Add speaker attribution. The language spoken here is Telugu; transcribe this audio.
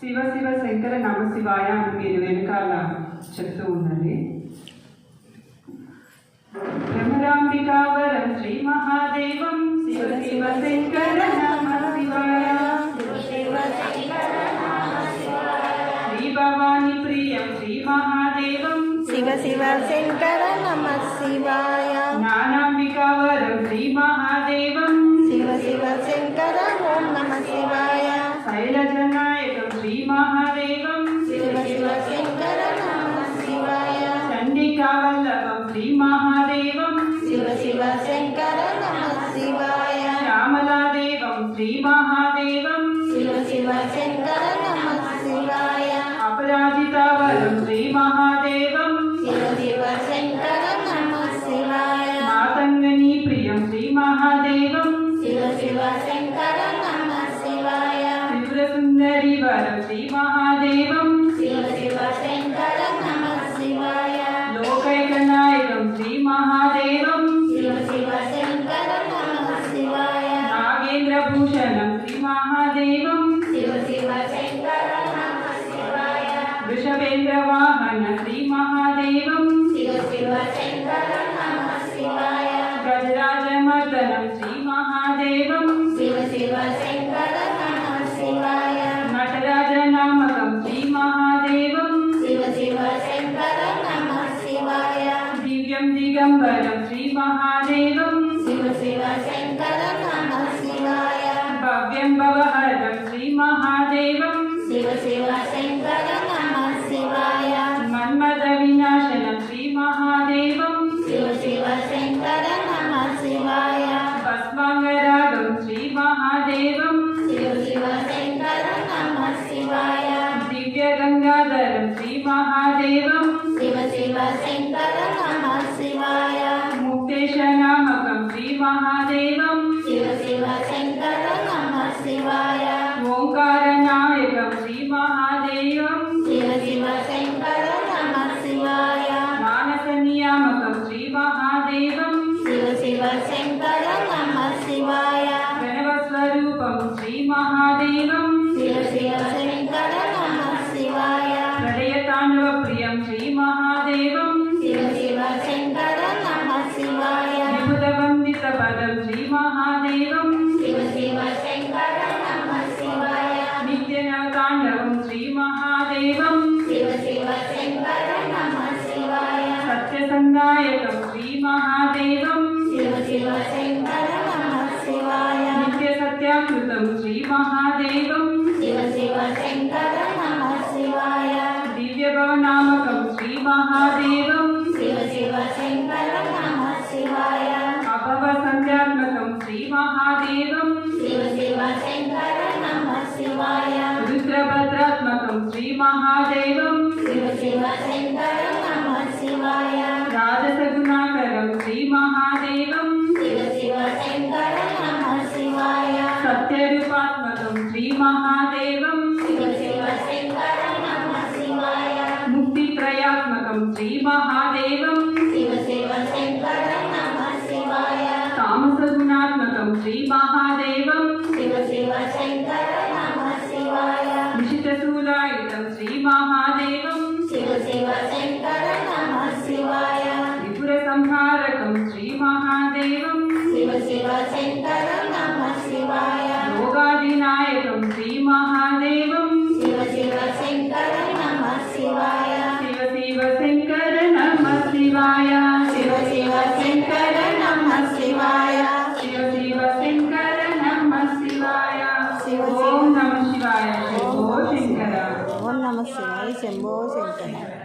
Speaker 1: శివ శివ శంకర నమ శివాయ అని మీరు వెనకాల చెప్తూ ఉండండి భ్రమరాంబికావరం శ్రీ మహాదేవం శివ శివ శంకర నమ శివాయ. శ్రీ భవాని ప్రియం శ్రీ మహాదేవం
Speaker 2: శివ శివ శంకర నమ శివాయ.
Speaker 1: జ్ఞానాంబికావరం శ్రీ మహాదేవం మహాదేవం
Speaker 2: శివ శివ శంకర నమ శివాయ
Speaker 1: చండికావల్లభం శ్రీ మహాదేవం
Speaker 2: శివ శివ శంకర నమ శివాయ
Speaker 1: శ్యామలాదేవం శ్రీ మహాదేవం
Speaker 2: శివ శివ శంకర నమ శివాయ
Speaker 1: అపరాజితావరం శ్రీ మహాదేవం. భూషణం శ్రీ మహాదేవం
Speaker 2: శివ శివ శంకర నమ శివాయ.
Speaker 1: వృషభేంద్ర వాహన శ్రీ మహాదేవం
Speaker 2: శివ శివ శంకర నమ శివాయ.
Speaker 1: గజరాజమర్దనం శ్రీ మహాదేవం
Speaker 2: శివ శివ శంకర నమ శివాయ.
Speaker 1: నటరాజనామకం శ్రీ మహాదేవం
Speaker 2: శివ శివ శంకర నమ శివాయ.
Speaker 1: దివ్యం దిగంబరం శ్రీ మహాదేవం
Speaker 2: శివ శివ శంకర
Speaker 1: భవ్యం హరం శ్రీ మహాదేవం
Speaker 2: శివ శివ శంకర నమ శివాయ
Speaker 1: మన్మద వినాశనం శ్రీ మహాదేవం
Speaker 2: శివ శివ శంకర నమ శివాయ
Speaker 1: భస్మాంగరాగం శ్రీ మహాదేవం
Speaker 2: శివ శివ శంకర నమ శివాయ
Speaker 1: దివ్య గంగాధరం శ్రీ మహాదేవం
Speaker 2: శివ శివ శంకర నమ శివాయ
Speaker 1: ముక్తేశ నామకం శ్రీ మహాదేవం
Speaker 2: శివ శివ శంకర
Speaker 1: మహాదేవం
Speaker 2: శివ శివ శంకర నమ శివాయ.
Speaker 1: విభుత వందిత పదం శ్రీ మహాదేవం.
Speaker 2: శివ శివ శంకర నమ శివాయ.
Speaker 1: నిత్య తాండవం శ్రీ మహాదేవం.
Speaker 2: శివ శివ శంకర నమ శివాయ.
Speaker 1: సత్యసందాయకం శ్రీ మహాదేవం.
Speaker 2: శివ శివ శంకర నమ శివాయ.
Speaker 1: నిత్య సత్యాకృతం శ్రీ మహాదేవం. మహాదేవం రుద్రభద్రాత్మకం శ్రీ మహాదేవం రాజసగుణాకరం శ్రీ మహాదేవం సత్యరూపాత్మకం శ్రీ మహాదేవం ముక్తిత్రయాత్మకం శ్రీ మహాదేవం తామసగుణాత్మకం శ్రీ ఓం నమ శివాయ శంభో శంకర.
Speaker 2: ఓం నమ శివాయ శంభో శంకర.